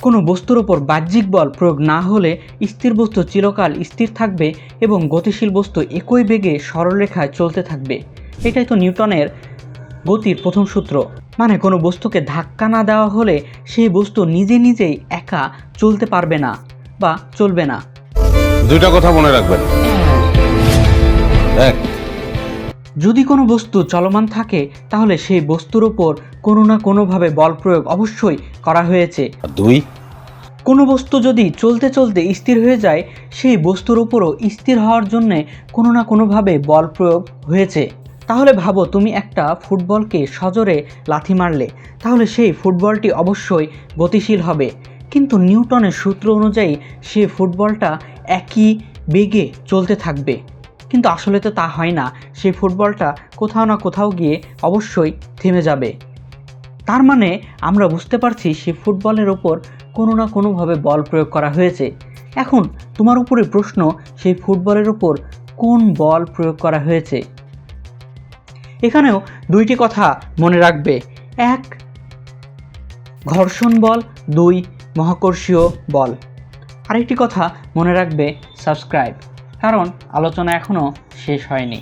কোনো বস্তুর ওপর বাহ্যিক বল প্রয়োগ না হলে স্থির বস্তু চিরকাল স্থির থাকবে এবং গতিশীল বস্তু একই বেগে সরলরেখায় চলতে থাকবে। এটাই তো নিউটনের গতির প্রথম সূত্র। মানে কোনো বস্তুকে ধাক্কা না দেওয়া হলে সেই বস্তু নিজে নিজেই একা চলতে পারবে না বা চলবে না। দুইটা কথা মনে রাখবেন। এক যদি কোনো বস্তু চলমান থাকে তাহলে সেই বস্তুর ওপর কোনো না কোনোভাবে বল প্রয়োগ অবশ্যই করা হয়েছে। দুই। কোনো বস্তু যদি চলতে চলতে স্থির হয়ে যায় সেই বস্তুর উপরও স্থির হওয়ার জন্যে কোনো না কোনোভাবে বল প্রয়োগ হয়েছে। তাহলে ভাবো তুমি একটা ফুটবলকে সজোরে লাথি মারলে তাহলে সেই ফুটবলটি অবশ্যই গতিশীল হবে। কিন্তু নিউটনের সূত্র অনুযায়ী সেই ফুটবলটা একই বেগে চলতে থাকবে। কিন্তু আসলে তো তা হয় না। সেই ফুটবলটা কোথাও না কোথাও গিয়ে অবশ্যই থেমে যাবে। তার মানে আমরা বুঝতে পারছি সেই ফুটবলের ওপর কোনো না কোনোভাবে বল প্রয়োগ করা হয়েছে। এখন তোমার উপরে প্রশ্ন, সেই ফুটবলের ওপর কোন বল প্রয়োগ করা হয়েছে? এখানেও দুইটি কথা মনে রাখবে। এক, ঘর্ষণ বল। দুই, মহাকর্ষীয় বল। আরেকটি কথা মনে রাখবে, সাবস্ক্রাইব। কারণ আলোচনা এখনও শেষ হয়নি।